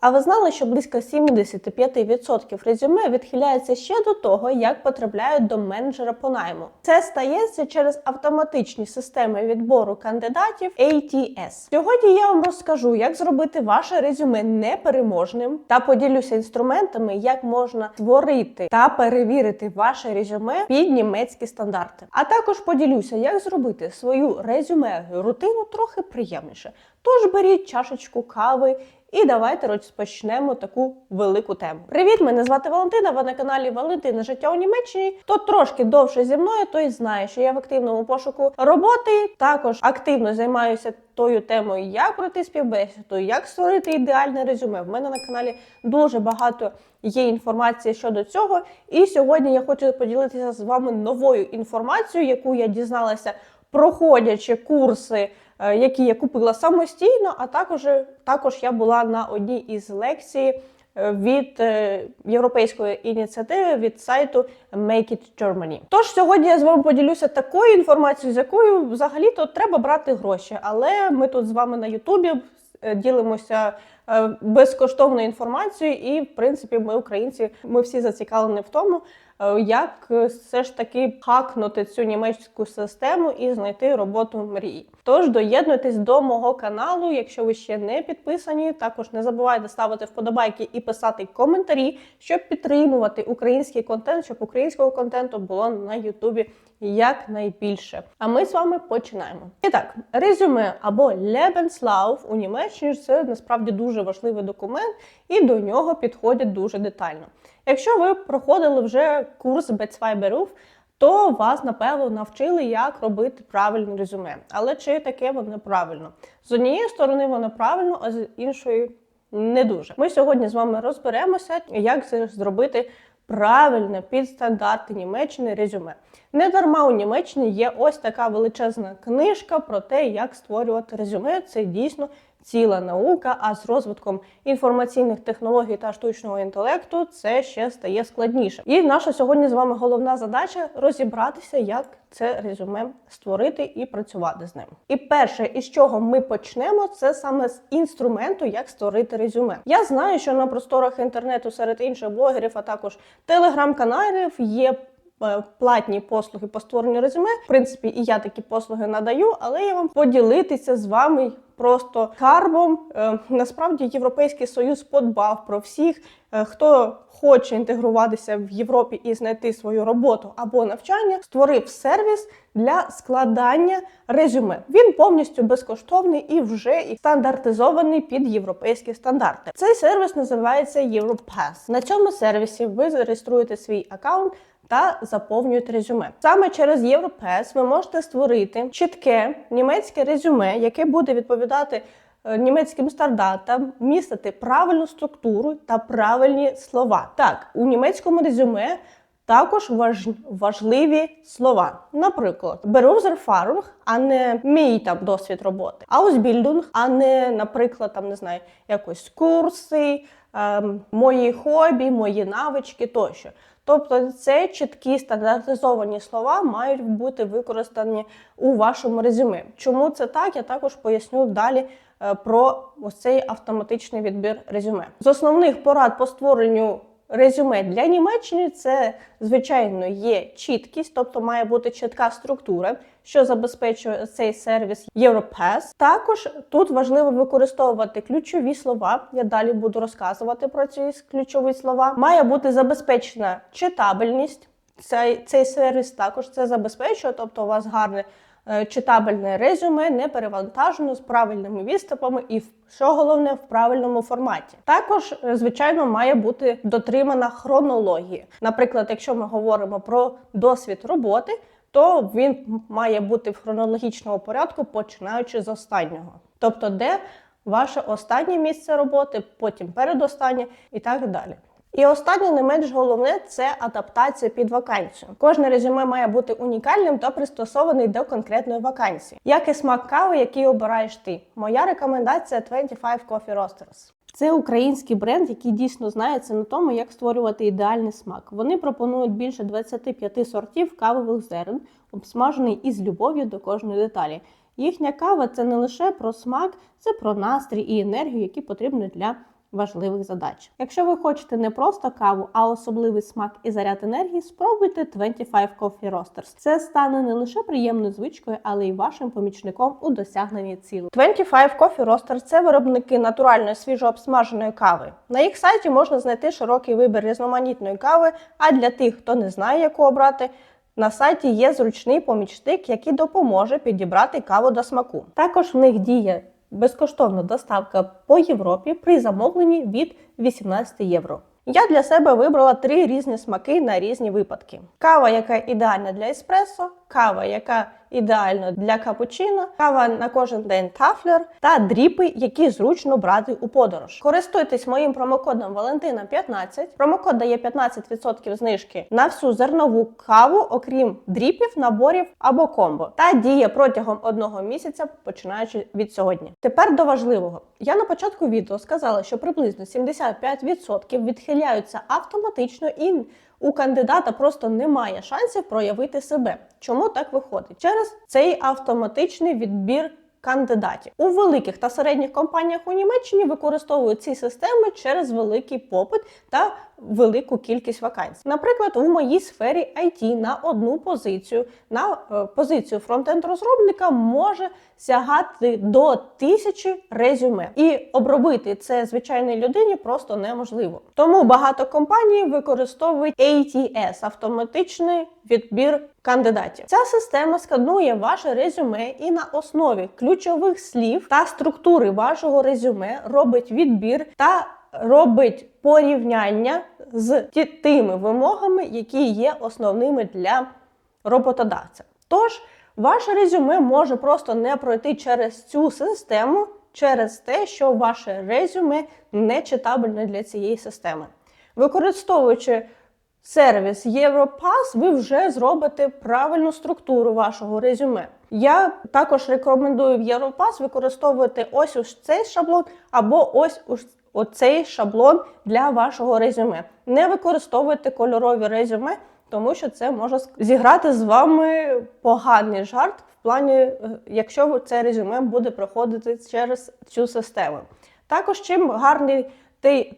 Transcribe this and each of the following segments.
А ви знали, що близько 75% резюме відхиляється ще до того, як потрапляють до менеджера по найму. Це стається через автоматичні системи відбору кандидатів ATS. Сьогодні я вам розкажу, як зробити ваше резюме непереможним та поділюся інструментами, як можна створити та перевірити ваше резюме під німецькі стандарти. А також поділюся, як зробити свою резюме рутину трохи приємніше. Тож беріть чашечку кави і давайте розпочнемо таку велику тему. Привіт, мене звати Валентина. Ви на каналі Валентина Життя у Німеччині. Хто трошки довше зі мною, той знає, що я в активному пошуку роботи. Також активно займаюся тою темою, як пройти співбесіду, як створити ідеальне резюме. В мене на каналі дуже багато є інформації щодо цього. І сьогодні я хочу поділитися з вами новою інформацією, яку я дізналася, проходячи курси. Е, Які я купила самостійно, а також, також я була на одній із лекцій е, від е, європейської ініціативи від сайту Make It Germany. Тож сьогодні я з вами поділюся такою інформацією, з якою взагалі-то треба брати гроші. Але ми тут з вами на Ютубі ділимося безкоштовною інформацією, і в принципі, ми, українці, ми всі зацікавлені в тому, як е, все ж таки хакнути цю німецьку систему і знайти роботу мрії. Тож доєднуйтесь до мого каналу, якщо ви ще не підписані. Також не забувайте ставити вподобайки і писати коментарі, щоб підтримувати український контент, щоб українського контенту було на Ютубі якнайбільше. А ми з вами починаємо. І так, резюме або Lebenslauf у Німеччині це насправді дуже важливий документ, і до нього підходять дуже детально. Якщо ви проходили вже курс B2 то вас напевно навчили, як робити правильне резюме. Але чи таке воно правильно? З однієї сторони воно правильно, а з іншої не дуже. Ми сьогодні з вами розберемося, як зробити правильне під стандарти Німеччини резюме. Не дарма у Німеччині є ось така величезна книжка про те, як створювати резюме. Це дійсно ціла наука. А з розвитком інформаційних технологій та штучного інтелекту це ще стає складніше. І наша сьогодні з вами головна задача розібратися, як це резюме створити і працювати з ним. І перше, із чого ми почнемо, це саме з інструменту, як створити резюме. Я знаю, що на просторах інтернету серед інших блогерів, а також телеграм-каналів є. е, Платні послуги по створенню резюме. В принципі, і я такі послуги надаю, але я вам поділитися з вами просто карбом. Е, Насправді Європейський Союз подбав про всіх, е, хто хоче інтегруватися в Європі і знайти свою роботу або навчання, створив сервіс для складання резюме. Він повністю безкоштовний і вже і стандартизований під європейські стандарти. Цей сервіс називається Europass. На цьому сервісі ви зареєструєте свій аккаунт та заповнюєте резюме. Саме через Європес ви можете створити чітке німецьке резюме, яке буде відповідати е, німецьким стандартам, містити правильну структуру та правильні слова. Так, у німецькому резюме. Також важ... важливі слова. Наприклад, Berufserfahrung, а не мій там досвід роботи, Ausbildung, а не, наприклад, там не знаю, якось курси, мої хобі, мої навички тощо. Тобто це чіткі стандартизовані слова мають бути використані у вашому резюме. Чому це так? Я також поясню далі е, про ось цей автоматичний відбір резюме. З основних порад по створенню резюме для Німеччини це, звичайно, є чіткість, тобто має бути чітка структура, що забезпечує цей сервіс Europass. Також тут важливо використовувати ключові слова. Я далі буду розказувати про ці ключові слова. Має бути забезпечена читабельність. Цей, цей сервіс також це забезпечує, тобто у вас гарне читабельне резюме, не перевантажено з правильними відступами і що головне в правильному форматі. Також, е, звичайно, має бути дотримана хронологія. Наприклад, якщо ми говоримо про досвід роботи, то він має бути в хронологічному порядку, починаючи з останнього. Тобто, де ваше останнє місце роботи, потім передостаннє і так далі. І останнє, не менш головне, це адаптація під вакансію. Кожне резюме має бути унікальним та пристосований до конкретної вакансії. Як і смак кави, який обираєш ти. Моя рекомендація 25 Coffee Roasters. Це український бренд, який дійсно знається на тому, як створювати ідеальний смак. Вони пропонують більше 25 сортів кавових зерен, обсмажений із любов'ю до кожної деталі. Їхня кава це не лише про смак, це про настрій і енергію, які потрібні для важливих задач. Якщо ви хочете не просто каву, а особливий смак і заряд енергії, спробуйте 25 Coffee Roasters. Це стане не лише приємною звичкою, але й вашим помічником у досягненні цілей. 25 Coffee Roasters – це виробники натуральної свіжообсмаженої кави. На їх сайті можна знайти широкий вибір різноманітної кави. А для тих, хто не знає, яку обрати. На сайті є зручний помічник, який допоможе підібрати каву до смаку. Також в них діє безкоштовна доставка по Європі при замовленні від 18 євро. Я для себе вибрала три різні смаки на різні випадки: кава, яка ідеальна для еспресо, кава, яка ідеальна для капучино, кава на кожен день тафлер та дріпи, які зручно брати у подорож. Користуйтесь моїм промокодом Валентина 15. Промокод дає 15% знижки на всю зернову каву, окрім дріпів, наборів або комбо, та діє протягом одного місяця, починаючи від сьогодні. Тепер до важливого. Я на початку відео сказала, що приблизно 75% відхиляються автоматично і у кандидата просто немає шансів проявити себе. Чому так виходить? Через цей автоматичний відбір. Кандидатів у великих та середніх компаніях у Німеччині використовують ці системи через великий попит та велику кількість вакансій. Наприклад, у моїй сфері IT на одну позицію на е, позицію фронтенд розробника може сягати до тисячі резюме, і обробити це звичайній людині просто неможливо. Тому багато компаній використовують ATS – автоматичний відбір кандидатів. Ця система сканує ваше резюме і на основі ключових слів та структури вашого резюме робить відбір та робить порівняння з тими вимогами, які є основними для роботодавця. Тож, ваше резюме може просто не пройти через цю систему, через те, що ваше резюме не читабельне для цієї системи. Використовуючи сервіс Європас, ви вже зробите правильну структуру вашого резюме. Я також рекомендую в Європас використовувати ось ось цей шаблон або ось ось оцей шаблон для вашого резюме. Не використовуйте кольорові резюме, тому що це може зіграти з вами поганий жарт в плані, е, якщо це резюме буде проходити через цю систему. Також чим гарний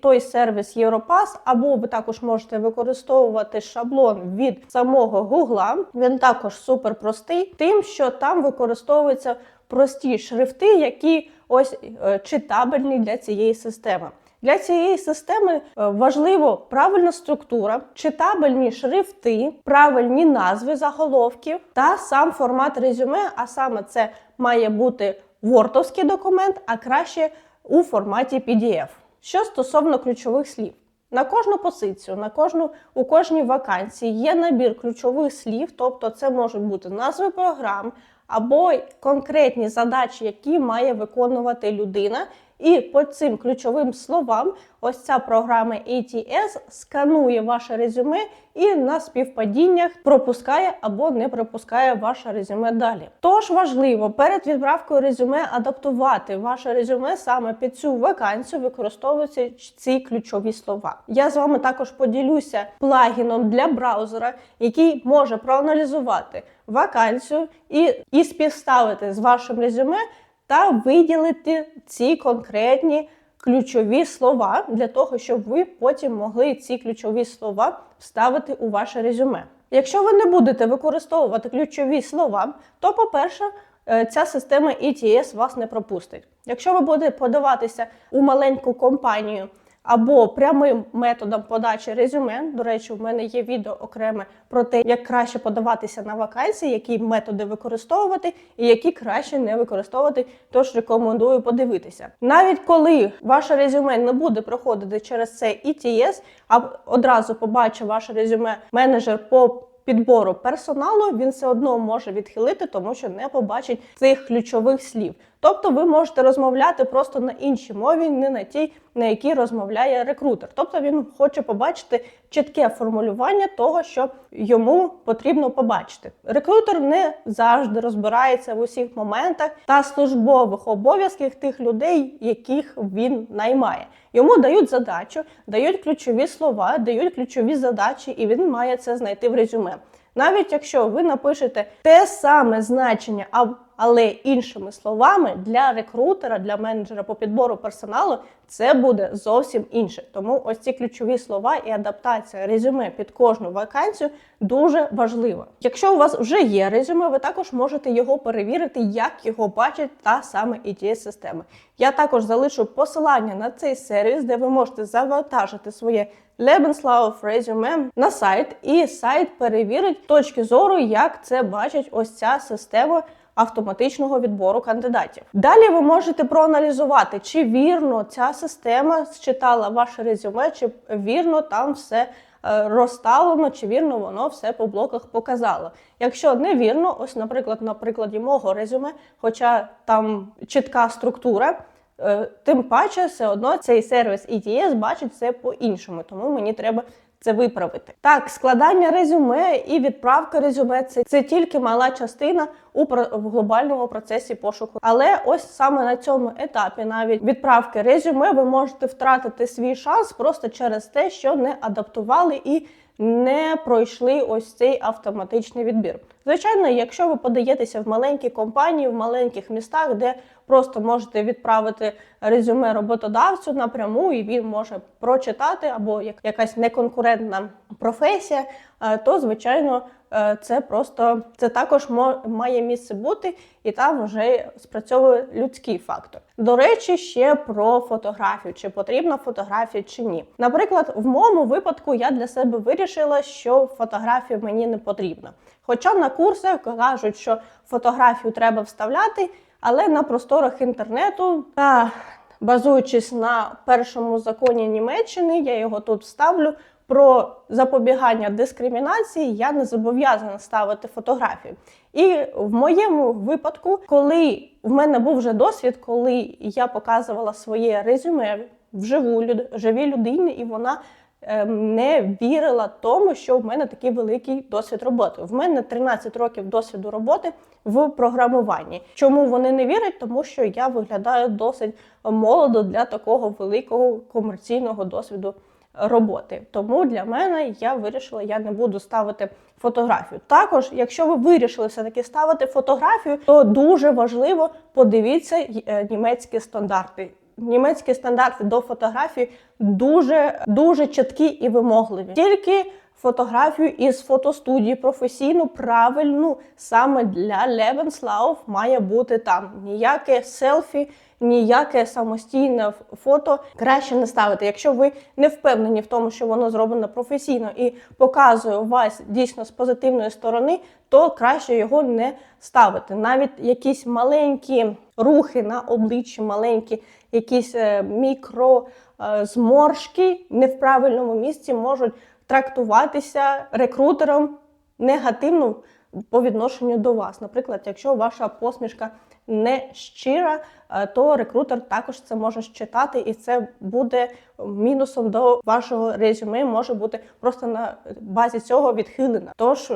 той, сервіс Європас, або ви також можете використовувати шаблон від самого Гугла. Він також супер простий, тим, що там використовуються прості шрифти, які ось е, читабельні для цієї системи. Для цієї системи е, важливо правильна структура, читабельні шрифти, правильні назви заголовків та сам формат резюме. А саме це має бути вортовський документ, а краще у форматі PDF. Що стосовно ключових слів, на кожну позицію, на кожну у кожній вакансії є набір ключових слів, тобто це можуть бути назви програм або конкретні задачі, які має виконувати людина. І по цим ключовим словам, ось ця програма ATS сканує ваше резюме і на співпадіннях пропускає або не пропускає ваше резюме далі. Тож важливо перед відправкою резюме адаптувати ваше резюме саме під цю вакансію, використовуючи ці ключові слова. Я з вами також поділюся плагіном для браузера, який може проаналізувати вакансію і, і співставити з вашим резюме та виділити ці конкретні ключові слова для того, щоб ви потім могли ці ключові слова вставити у ваше резюме. Якщо ви не будете використовувати ключові слова, то, по-перше, е, ця система ETS вас не пропустить. Якщо ви будете подаватися у маленьку компанію або прямим методом подачі резюме, до речі, в мене є відео окреме про те, як краще подаватися на вакансії, які методи використовувати і які краще не використовувати, тож рекомендую подивитися. Навіть коли ваше резюме не буде проходити через цей ETS, а одразу побачить ваше резюме менеджер по підбору персоналу, він все одно може відхилити, тому що не побачить цих ключових слів. Тобто ви можете розмовляти просто на іншій мові, не на тій, на якій розмовляє рекрутер. Тобто він хоче побачити чітке формулювання того, що йому потрібно побачити. Рекрутер не завжди розбирається в усіх моментах та службових обов'язках тих людей, яких він наймає. Йому дають задачу, дають ключові слова, дають ключові задачі, і він має це знайти в резюме. Навіть якщо ви напишете те саме значення, а- Але іншими словами, для рекрутера, для менеджера по підбору персоналу це буде зовсім інше. Тому ось ці ключові слова і адаптація резюме під кожну вакансію дуже важлива. Якщо у вас вже є резюме, ви також можете його перевірити, як його бачить та саме ets система Я також залишу посилання на цей сервіс, де ви можете завантажити своє Lebenslauf резюме на сайт, і сайт перевірить точки зору, як це бачить ось ця система автоматичного відбору кандидатів. Далі ви можете проаналізувати, чи вірно ця система считала ваше резюме, чи вірно там все. е, Розставлено, чи вірно воно все по блоках показало. Якщо невірно, ось, наприклад, на прикладі мого резюме, хоча там чітка структура, е, тим паче все одно цей сервіс ETS бачить все по-іншому, тому мені треба це виправити. Так, складання резюме і відправка резюме це, це тільки мала частина у в глобальному процесі пошуку. Але ось саме на цьому етапі, навіть відправки резюме, ви можете втратити свій шанс просто через те, що не адаптували і не пройшли ось цей автоматичний відбір. Звичайно, якщо ви подаєтеся в маленькі компанії, в маленьких містах, де просто можете відправити резюме роботодавцю напряму, і він може прочитати, або як якась неконкурентна професія, е, то звичайно е, це просто це також має місце бути, і там вже спрацьовує людський фактор. До речі, ще про фотографію: чи потрібна фотографія чи ні. Наприклад, в моєму випадку я для себе вирішила, що фотографія мені не потрібна. Хоча на курсах кажуть, що фотографію треба вставляти, але на просторах інтернету та базуючись на першому законі Німеччини, я його тут вставлю. Про запобігання дискримінації я не зобов'язана ставити фотографії. І в моєму випадку, коли в мене був вже досвід, коли я показувала своє резюме вживу люд, живій людині, і вона не вірила тому, що в мене такий великий досвід роботи. В мене 13 років досвіду роботи в програмуванні. Чому вони не вірять? Тому що я виглядаю досить молодо для такого великого комерційного досвіду роботи. Тому для мене я вирішила, я не буду ставити фотографію. Також, якщо ви вирішили все-таки ставити фотографію, то дуже важливо подивіться е, німецькі стандарти. Німецькі стандарти до фотографії дуже дуже чіткі і вимогливі. Тільки фотографію із фотостудії професійну, правильну саме для Левенслауф має бути там. Ніяке селфі, ніяке самостійне фото краще не ставити. Якщо ви не впевнені в тому, що воно зроблено професійно і показує вас дійсно з позитивної сторони, то краще його не ставити. Навіть якісь маленькі рухи на обличчі, маленькі якісь е, мікро е, не в правильному місці можуть трактуватися рекрутером негативно по відношенню до вас. Наприклад, якщо ваша посмішка не щира, е, то рекрутер також це може считати, і це буде мінусом до вашого резюме, може бути просто на базі цього відхилена. Тож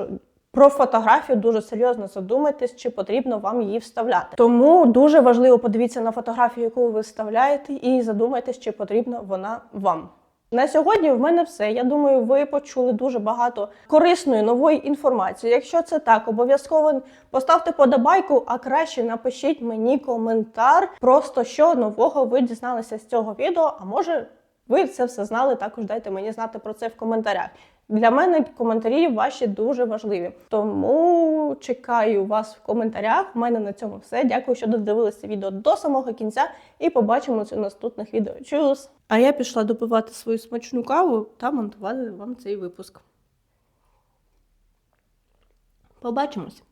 про фотографію дуже серйозно задумайтесь, чи потрібно вам її вставляти. Тому дуже важливо подивіться на фотографію, яку ви вставляєте, і задумайтесь, чи потрібна вона вам. На сьогодні в мене все. Я думаю, ви почули дуже багато корисної нової інформації. Якщо це так, обов'язково поставте подобайку, а краще напишіть мені коментар, просто що нового ви дізналися з цього відео. А може, ви це все знали. Також дайте мені знати про це в коментарях. Для мене коментарі ваші дуже важливі. Тому чекаю вас в коментарях. У мене на цьому все. Дякую, що додивилися відео до самого кінця, і побачимося у наступних відео. Чус! А я пішла допивати свою смачну каву та монтувати вам цей випуск. Побачимось!